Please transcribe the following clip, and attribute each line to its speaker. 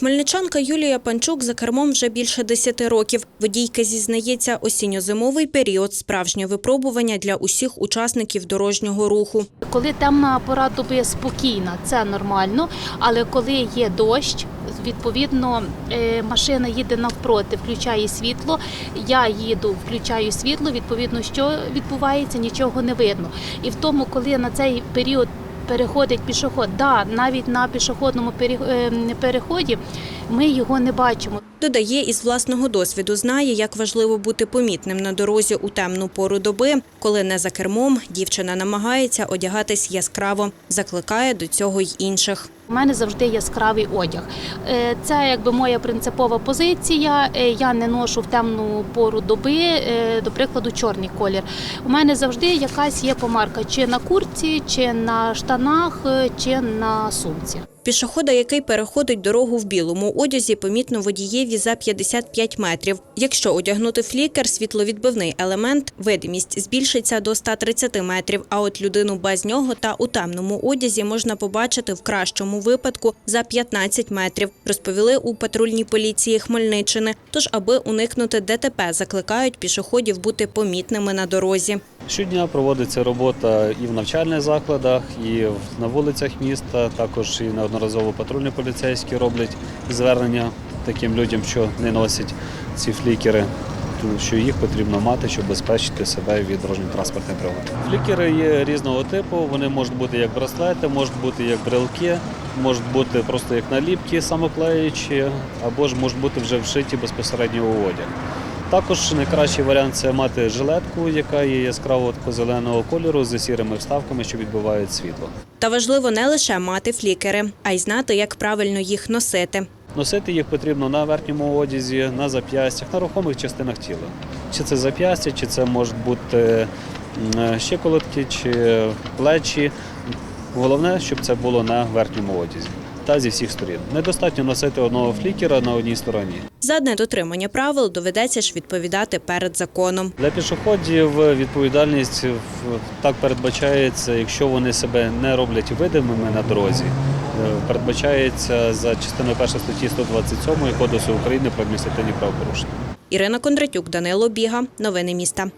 Speaker 1: Хмельничанка Юлія Панчук за кермом вже більше 10 років. Водійка зізнається, осінньо-зимовий період справжнє випробування для усіх учасників дорожнього руху.
Speaker 2: Коли темна пора доби спокійна, це нормально. Але коли є дощ, відповідно е, машина їде навпроти, включає світло. Я їду, включаю світло. Відповідно, що відбувається, нічого не видно. І в тому, коли на цей період переходить пішоход, да, навіть на пішохідному е, переході ми його не бачимо.
Speaker 1: Додає, із власного досвіду знає, як важливо бути помітним на дорозі у темну пору доби. Коли не за кермом, дівчина намагається одягатись яскраво, закликає до цього й інших.
Speaker 2: У мене завжди яскравий одяг. Е, Це якби моя принципова позиція. Е, Я не ношу в темну пору доби, е, до прикладу, чорний колір. У мене завжди якась є помарка чи на куртці, чи на штанах, чи на сумці.
Speaker 1: Пішохода, який переходить дорогу в білому одязі, помітно водієві за 55 метрів. Якщо одягнути флікер, світловідбивний елемент, видимість збільшиться до 130 метрів. А от людину без нього та у темному одязі можна побачити в кращому випадку за 15 метрів, розповіли у патрульній поліції Хмельниччини. Тож, аби уникнути ДТП, закликають пішоходів бути помітними на дорозі.
Speaker 3: Щодня проводиться робота і в навчальних закладах, і на вулицях міста. Також і неодноразово патрульні поліцейські роблять звернення таким людям, що не носять ці флікери. тому Що їх потрібно мати, щоб безпечити себе від дорожньо-транспортних пригод. Флікери є різного типу. Вони можуть бути як браслети, можуть бути як брелки, можуть бути просто як наліпки самоклеючі, або ж можуть бути вже вшиті безпосередньо у одяг. Також найкращий варіант це мати жилетку, яка є яскраво зеленого кольору з сірими вставками, що відбивають світло.
Speaker 1: Та важливо не лише мати флікери, а й знати, як правильно їх носити.
Speaker 3: Носити їх потрібно на верхньому одязі, на зап'ястях, на рухомих частинах тіла. Чи це зап'ястя, чи це можуть бути м, щиколотки, чи плечі. Головне, щоб це було на верхньому одязі та зі всіх сторін. Недостатньо носити одного флікера на одній стороні.
Speaker 1: За недотримання правил доведеться ж відповідати перед законом.
Speaker 3: Для пішоходів відповідальність так передбачається, якщо вони себе не роблять видимими на дорозі. Е, Передбачається за частиною 1 статті 127 Кодексу України про адміністративні правопорушення.
Speaker 1: Ірина Кондратюк, Данило Біга. Новини міста.